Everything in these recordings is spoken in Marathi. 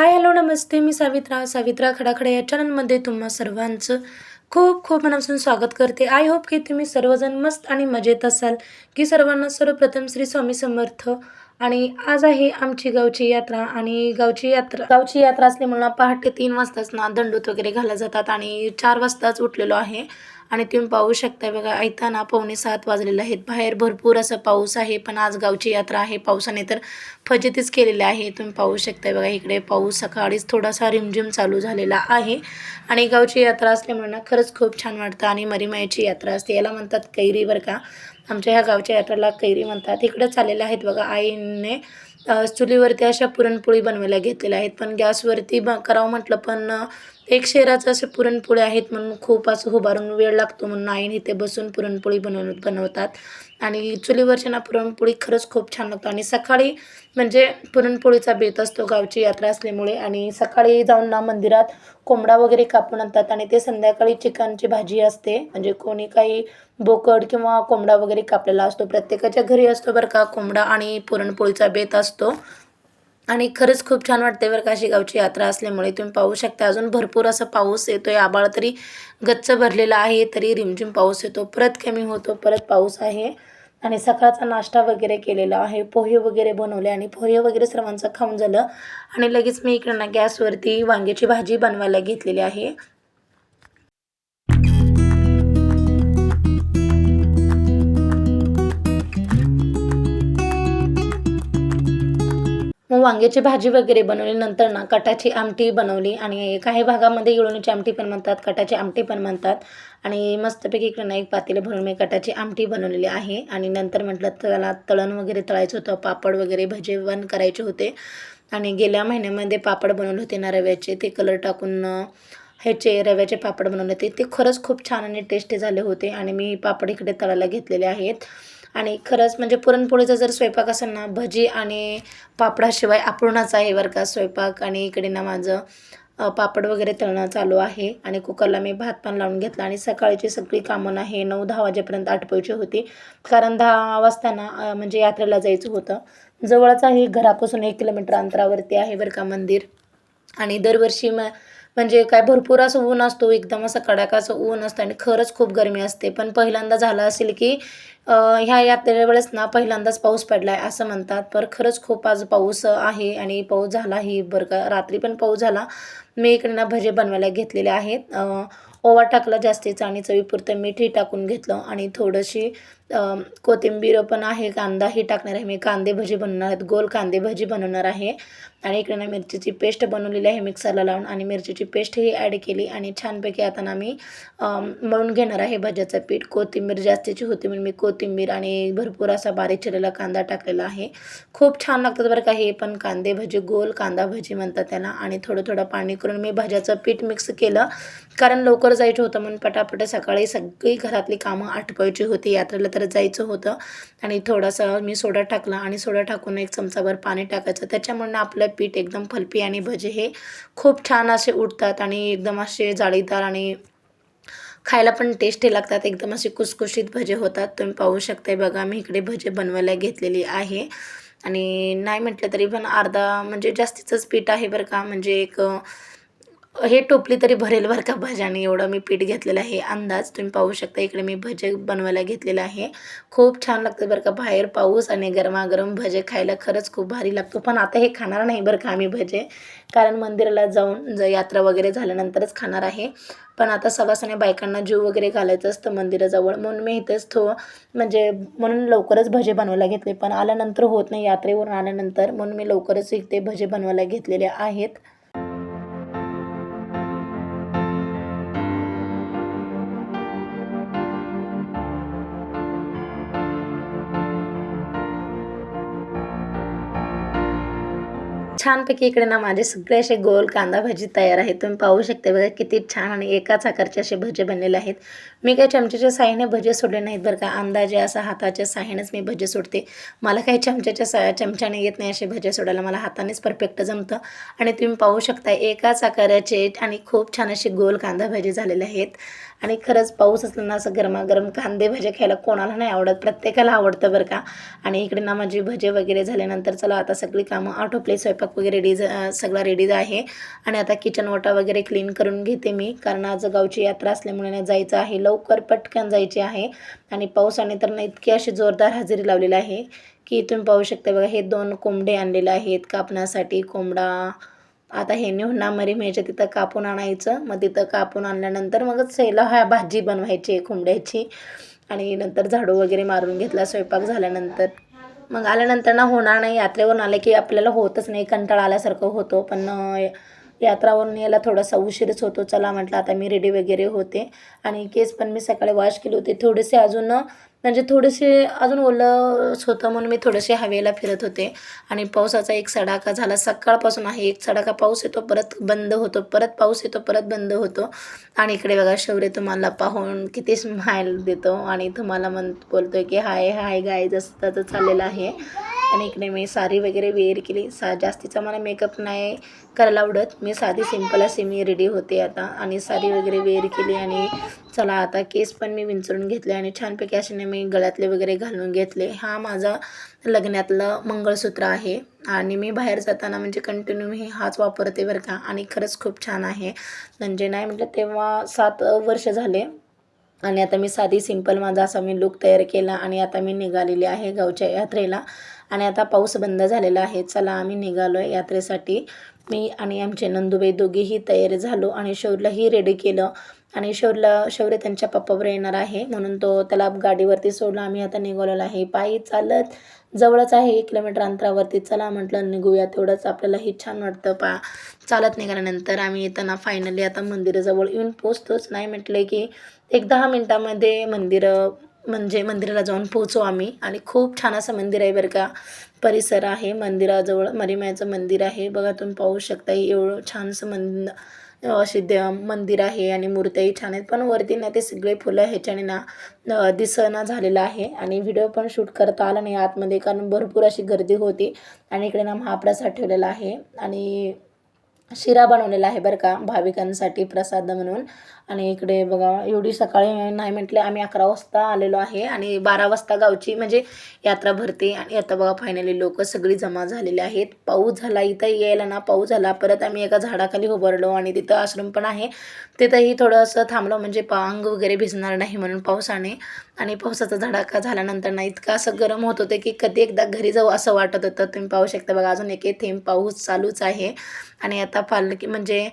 हाय हॅलो नमस्ते. मी सावित्रा. सावित्रा खडाखडा या चॅनलमध्ये तुम्हा सर्वांचं खूप खूप मनापासून स्वागत करते. आय होप की तुम्ही सर्वजण मस्त आणि मजेत असाल की सर्वांना सर्वप्रथम श्री स्वामी समर्थ. आणि आज आहे आमची गावची यात्रा आणि गावची यात्रा गावची यात्रा असल्यामुळे पहाटे तीन वाजताच ना दंडूत वगैरे घाला जातात आणि चार वाजताच उठलेलो आहे. आणि तुम्ही पाहू शकता बघा ऐताना पावणे सात वाजलेले आहेत. बाहेर भरपूर असं पाऊस आहे पण आज गावची यात्रा आहे. पावसाने तर फजितीच केलेले आहे. तुम्ही पाहू शकता बघा इकडे पाऊस सकाळीच थोडासा रिमझिम चालू झालेला आहे. आणि गावची यात्रा असल्यामुळे ना खरंच खूप छान वाटतं आणि मरीमाईची यात्रा असते. याला म्हणतात कैरी बरं का. आमच्या ह्या गावच्या यात्रेला कैरी म्हणतात. इकडे चाललेल्या आहेत बघा आईने चुलीवरती अशा पुरणपोळी बनवायला घेतलेल्या आहेत. पण गॅसवरती ब करावं म्हटलं पण एक शेराचं असे पुरणपोळी आहेत म्हणून खूप असं उभारून वेळ लागतो म्हणून आईने इथे बसून पुरणपोळी बनव बनवतात. आणि चुलीवरची ना पुरणपोळी खरंच खूप छान लागतो. आणि सकाळी म्हणजे पुरणपोळीचा बेत असतो गावची यात्रा असल्यामुळे. आणि सकाळी जाऊन ना मंदिरात कोंबडा वगैरे कापून आणतात आणि ते संध्याकाळी चिकनची भाजी असते. म्हणजे कोणी काही बोकड किंवा कोंबडा वगैरे कापलेला असतो. प्रत्येकाच्या घरी असतो बरं का कोंबडा आणि पुरणपोळीचा बेत असतो. आणि खरंच खूप छान वाटते बरं का अशी गावची यात्रा असल्यामुळे. तुम्ही पाहू शकता अजून भरपूर असा पाऊस येतोय. आबाळ तरी गच्च भरलेला आहे तरी रिमझिम पाऊस येतो. परत कमी होतो परत पाऊस आहे. आणि सकाळचा नाश्ता वगैरे केलेला आहे. पोहे वगैरे बनवले आणि पोहे वगैरे सर्वांचं खाऊन झालं. आणि लगेच मी इकडं ना गॅसवरती वांग्याची भाजी बनवायला घेतलेली आहे. मग वांग्याची भाजी वगैरे बनवली नंतर ना कटाची आमटी बनवली आणि काही भागामध्ये इळवणीची आमटी पण म्हणतात कटाची आमटी पण म्हणतात. आणि मस्तपैकी इकडे ना एक पातेलं भरून मी कटाची आमटी बनवलेली आहे. आणि नंतर म्हटलं त्याला तळण वगैरे तळायचं होतं पापड वगैरे भजे पण करायचे होते. आणि गेल्या महिन्यामध्ये पापड बनवले होते ना रव्याचे ते कलर टाकून ह्याचे रव्याचे पापड बनवले होते ते खरंच खूप छान आणि टेस्टी झाले होते. आणि मी पापड इकडे तळायला घेतलेले आहेत. आणि खरंच म्हणजे पुरणपोळीचा जर स्वयंपाक असेल ना भजी आणि पापडाशिवाय अपूर्णच आहे बरं का स्वयंपाक. आणि इकडे ना माझं पापड वगैरे तळणं चालू आहे. आणि कुकरला मी भात पण लावून घेतला. आणि सकाळची सगळी कामं ना हे नऊ दहा वाजेपर्यंत आटपायची होती. कारण दहा वाजता ना म्हणजे यात्रेला जायचं होतं. जवळच आहे घरापासून एक किलोमीटर अंतरावरती आहे बरं का मंदिर. आणि दरवर्षी म म्हणजे काय भरपूर असं ऊन असतो एकदम असं कडाकाचं ऊन असतं आणि खरंच खूप गरमी असते. पण पहिल्यांदा झालं असेल की ह्या यात्रेवेळेस ना पहिल्यांदाच पाऊस पडला आहे असं म्हणतात. पर खरंच खूप आज पाऊस आहे आणि पाऊस झालाही बरं का. रात्री पण पाऊस झाला. मी इकडे ना भजे बनवायला घेतलेले आहेत. ओवा टाकला जास्तीचा आणि चवीपुरतं मीठही टाकून घेतलं आणि थोडीशी कोथिंबीर पण आहे कांदाही टाकणार आहे. मी कांदे भजी बनवणार आहेत. गोल कांदे भजी बनवणार आहे. आणि इकडे ना मिरचीची पेस्ट बनवलेली आहे मिक्सरला लावून. आणि मिरचीची पेस्टही ॲड केली आणि छानपैकी आता ना मी मळून घेणार आहे भज्याचं पीठ. कोथिंबीर जास्तीची होती म्हणून मी कोथिंबीर आणि भरपूर असा बारीक चिरलेला कांदा टाकलेला आहे. खूप छान लागतात बरं का हे पण कांदे भजी गोल कांदा भजी म्हणतात त्याला. आणि थोडं थोडं पाणी करून मी भाज्याचं पीठ मिक्स केलं. कारण लवकर जायचं होतं म्हणून पटापट सकाळी सगळी घरातली कामं आटपायची होती. यात्रेला तर जायचं होतं. आणि थोडासा मी सोडा टाकला. आणि सोडा टाकून एक चमचाभर पाणी टाकायचं. त्याच्यामुळे आपलं पीठ एकदम फलपी आणि भजे हे खूप छान असे उठतात आणि एकदम असे जाळीदार आणि खायला पण टेस्टी लागतात. एकदम असे कुसकुशीत भजे होतात. तुम्ही पाहू शकताय बघा मी इकडे भजे बनवायला घेतलेली आहे. आणि नाही म्हटलं तरी पण अर्धा म्हणजे जास्तीचंच पीठ आहे बरं का. म्हणजे एक हे टोपली तरी भरेल बरं का भज्याने एवढं मी पीठ घेतलेलं आहे. अंदाज तुम्ही पाहू शकता. इकडे मी भजे बनवायला घेतलेलं आहे. खूप छान लागतं बरं का बाहेर पाऊस आणि गरमागरम भजे खायला. खरंच खूप भारी लागतो. पण आता हे खाणार नाही बरं का आम्ही भजे. कारण मंदिराला जाऊन ज यात्रा वगैरे झाल्यानंतरच खाणार आहे. पण आता सवासाने बायकांना जीव वगैरे घालायचं असतं मंदिराजवळ. म्हणून मी इथेच थो म्हणजे म्हणून लवकरच भजे बनवायला घेतले. पण आल्यानंतर होत नाही. यात्रेवरून आल्यानंतर म्हणून मी लवकरच इथे भजे बनवायला घेतलेले आहेत. छानपैकी इकडे ना माझे सगळे असे गोल कांदा भाजी तयार आहे. तुम्ही पाहू शकता बघा किती छान आणि एकाच आकारचे असे भजे बनलेले आहेत. मी काही चमच्याच्या साह्याने भजे सोडले नाहीत बरं का. अंदाजे असा हाताच्या साह्यानेच मी भजे सोडते. मला काही चमच्याच्या सा चमच्याने येत नाही असे भजे सोडायला. मला हातानेच परफेक्ट जमतं. आणि तुम्ही पाहू शकता एकाच आकाराचे आणि खूप छान असे गोल कांदा भाजी झालेले आहेत. आणि खरंच पाऊस असला ना असं गरमागरम कांदे भजे खायला कोणाला नाही आवडत. प्रत्येकाला आवडतं बरं का. आणि इकडे ना माझी भजे वगैरे झाल्यानंतर चला आता सगळी कामं आटोपले स्वयंपाक मेकअप वगैरे रेडी सगळा रेडी आहे. आणि आता किचन ओटा वगैरे क्लीन करून घेते मी कारण आज गावची यात्रा असल्यामुळे ना जायचं आहे. लवकर पटकन जायचे आहे. आणि पावसाने तर ना इतकी अशी जोरदार हजेरी लावलेली आहे की तुम्ही पाहू शकता बघा हे दोन कोंबडे आणलेले आहेत कापण्यासाठी. कोंबडा आता हे नेऊन मरी म्याच्या तिथं कापून आणायचं. मग तिथं कापून आणल्यानंतर मगच सेला हा भाजी बनवायची कोंबड्याची. आणि नंतर झाडू वगैरे मारून घेतला. स्वयंपाक झाल्यानंतर मग आल्यानंतर ना होणार नाही यात्रेवरून आले की आपल्याला होतच नाही कंटाळा आल्यासारखं होतो. पण यात्रावरून यायला थोडासा उशीरच होतो. चला म्हटलं आता मी रेडी वगैरे होते. आणि केस पण मी सकाळी वॉश केले होते. थोडेसे अजून म्हणजे थोडेसे अजून ओलंच होतं म्हणून मी थोडेसे हवेला फिरत होते. आणि पावसाचा एक सडाका झाला. सकाळपासून आहे एक सडाका. पाऊस येतो परत बंद होतो. परत पाऊस येतो परत बंद होतो. आणि इकडे बघा शौर्य तुम्हाला पाहून किती स्माईल देतो. आणि तुम्हाला म्हण बोलतोय की हाय हाय गाय जसं त्याचं चाललेलं आहे. आणि इकडे मी साडी वगैरे वेअर केली. सा जास्तीचा मला मेकअप नाही करायला आवडत. मी साधी सिंपल असे मी रेडी होते आता. आणि साडी वगैरे वेअर केली आणि चला आता केस पण मी विंचरून घेतले आणि छानपैकी अशाने मी गळ्यातले वगैरे घालून घेतले. हा माझा लग्नातलं मंगळसूत्र आहे. आणि मी बाहेर जाताना म्हणजे कंटिन्यू मी हाच वापरते बरं का. आणि खरंच खूप छान आहे. म्हणजे नाही म्हटलं तेव्हा सात वर्ष झाले. आणि आता मी साधी सिंपल माझा असा मी लुक तयार केला आणि आता मी निघालेली आहे गावच्या यात्रेला. आणि आता पाऊस बंद झालेला आहे. चला आम्ही निघालो आहे यात्रेसाठी. मी आणि आमचे नंदुबाई दोघेही तयार झालो आणि शौरलाही रेडी केलं. आणि शौरला शौर्य त्यांच्या पप्पावर येणार आहे. म्हणून तो त्याला गाडीवरती सोडला. आम्ही आता निघालेलो आहे. पायी चालत जवळच आहे. एक किलोमीटर अंतरावरती. चला म्हटलं निघूया. तेवढंच आपल्यालाही छान वाटतं पा चालत निघाल्यानंतर आम्ही येताना फायनली आता मंदिराजवळ येऊन पोचतोच नाही म्हटले की एक दहा मिनटामध्ये मंदिरं म्हणजे मंदिराला जाऊन पोहोचू आम्ही. आणि खूप छान असं मंदिर आहे बरं का. परिसर आहे मंदिराजवळ मरीमायाचं मंदिर आहे. बघा तुम्ही पाहू शकता एवढं छानसं मंद असे दे मंदिर आहे आणि मूर्त्याही छान आहेत. पण वरती ना ते सगळे फुलं ह्याच्याने ना दिसणं दिसना झालेलं आहे. आणि व्हिडिओ पण शूट करता आला नाही आतमध्ये कारण भरपूर अशी गर्दी होती. आणि इकडे ना महाप्रसाद ठेवलेला आहे. आणि शिरा बनवलेला आहे बरं का भाविकांसाठी प्रसाद म्हणून. आणि इकडे बघा एवढी सकाळी नाही म्हटले आम्ही अकरा वाजता आलेलो आहे आणि बारा वाजता गावची म्हणजे यात्रा भरते. आणि आता बघा फायनली लोक सगळी जमा झालेली आहेत. पाऊस झाला इथं यायला ना पाऊस झाला. परत आम्ही एका झाडाखाली उभारलो आणि तिथं आश्रम पण आहे. तिथंही थोडंसं थांबलो म्हणजे पांग वगैरे भिजणार नाही म्हणून पावसाने. आणि पावसाचा झडाका झाल्यानंतर ना इतकं असं गरम होत होतं की कधी एकदा घरी जाऊ असं वाटत होतं. तुम्ही पाहू शकता बघा अजून एक थेंब पाऊस चालूच आहे. आणि आता पालखी म्हणजे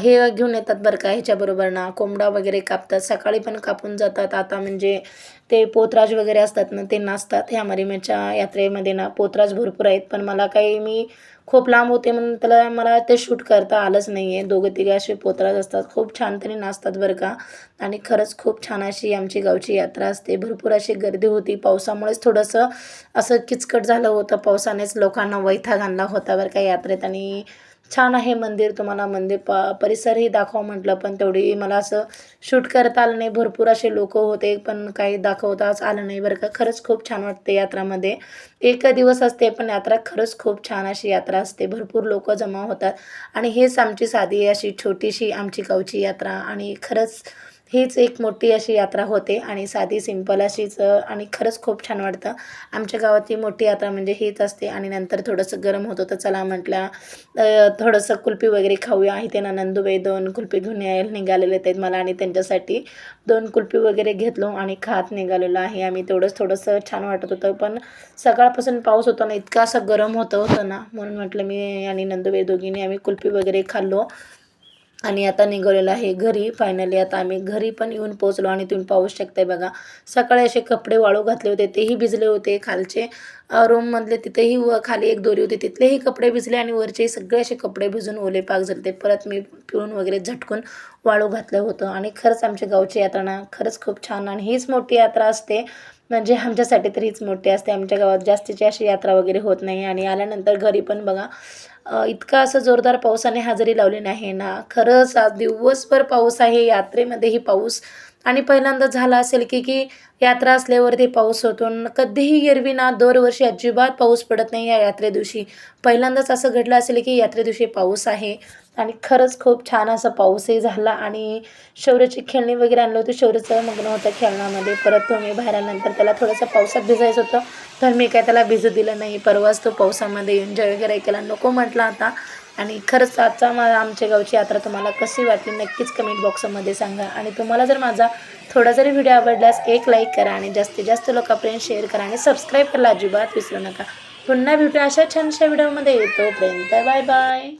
हे घेऊन येतात बरं का ह्याच्याबरोबर ना. कोंबडा वगैरे कापतात सकाळी पण कापून जातात. आता म्हणजे ते पोतराज वगैरे असतात ना ते नाचतात ह्या मरिमेच्या यात्रेमध्ये ना. पोतराज भरपूर आहेत पण मला काही मी खूप लांब होते म्हणून त्याला मला ते शूट करता आलंच नाही आहे दोघं तिघे असे पोतराज असतात. खूप छान तरी नाचतात बरं का. आणि खरंच खूप छान अशी आमची गावची यात्रा असते. भरपूर अशी गर्दी होती. पावसामुळेच थोडंसं असं किचकट झालं होतं. पावसानेच लोकांना वैथा घालला होता बरं का यात्रेत. आणि छान आहे मंदिर तुम्हाला मंदिर प परिसरही दाखवा म्हटलं पण तेवढी मला असं शूट करता आलं नाही. भरपूर असे लोक होते पण काही दाखवताच आलं नाही बरं का. खरंच खूप छान वाटते यात्रामध्ये. एक दिवस असते पण यात्रा खरंच खूप छान अशी यात्रा असते. भरपूर लोक जमा होतात. आणि हेच आमची साधी अशी छोटीशी आमची गावची यात्रा. आणि खरंच हीच एक मोठी अशी यात्रा होते आणि साधी सिंपल अशीच आणि खरंच खूप छान वाटतं. आमच्या गावातली मोठी यात्रा म्हणजे हीच असते आणि नंतर थोडंसं गरम होतं तर चला म्हटलं थोडंसं कुल्फी वगैरे खाऊया. इथे ना नंदूबाई दोन कुल्फी घेऊन यायला निघालेले आहेत मला आणि त्यांच्यासाठी दोन कुल्फी वगैरे घेतलो आणि खात निघालेलो आहे आम्ही. तेवढंच थोडंसं छान वाटत होतं पण सकाळपासून पाऊस होता ना इतका असं गरम होतं होतं ना. म्हणून म्हटलं मी आणि नंदूबाई दोघींनी आम्ही कुल्फी वगैरे खाल्लो. आणि आता निघालेलं आहे घरी. फायनली आता आम्ही घरी पण येऊन पोचलो आणि तुम्ही पाहू शकताय बघा. सकाळी असे कपडे वाळू घातले होते तेही भिजले होते खालचे. रूममधले तिथेही व खाली एक दोरी होती तिथलेही कपडे भिजले आणि वरचे सगळे असे कपडे भिजून ओले पाक झाले ते परत मी पिळून वगैरे झटकून वाळू घातलं होतं. आणि खरंच आमच्या गावची यात्रा ना खरंच खूप छान आणि हीच मोठी यात्रा असते. म्हणजे आमच्यासाठी तर हीच मोठी असते. आमच्या गावात जास्तीची अशी यात्रा वगैरे होत नाही आणि आल्यानंतर घरी पण बघा इतका असं जोरदार पावसाने हजेरी लावली नाही ना. खरंच आज दिवसभर पाऊस आहे. यात्रेमध्येही पाऊस आणि पहिल्यांदा झाला असेल की की यात्रा असल्यावरती पाऊस होतो. कधीही एरवी ना दरवर्षी अजिबात पाऊस पडत नाही या यात्रे दिवशी. पहिल्यांदाच असं घडलं असेल की यात्रे दिवशी पाऊस आहे. आणि खरंच खूप छान असा पाऊसही झाला. आणि शौर्याची खेळणी वगैरे आणलं होतं. शौर्याचं मग्न होतं खेळण्यामध्ये. परत तो मी बाहेर आल्यानंतर त्याला थोडंसं पावसात भिजायचं होतं. तर मी काय त्याला भिजू दिलं नाही. परवाच तो पावसामध्ये एन्जॉय वगैरे केला. नको म्हटला आता. आणि खरंच आजचा मा आमच्या गावची यात्रा तुम्हाला कशी वाटली नक्कीच कमेंट बॉक्समध्ये सांगा. आणि तुम्हाला जर माझा थोडा जरी व्हिडिओ आवडल्यास एक लाईक करा आणि जास्तीत जास्त लोकांपर्यंत शेअर करा आणि सबस्क्राईब करायला अजिबात विसरू नका. पुन्हा भेटू अशा छानशा व्हिडिओमध्ये. येतोपर्यंत बाय बाय.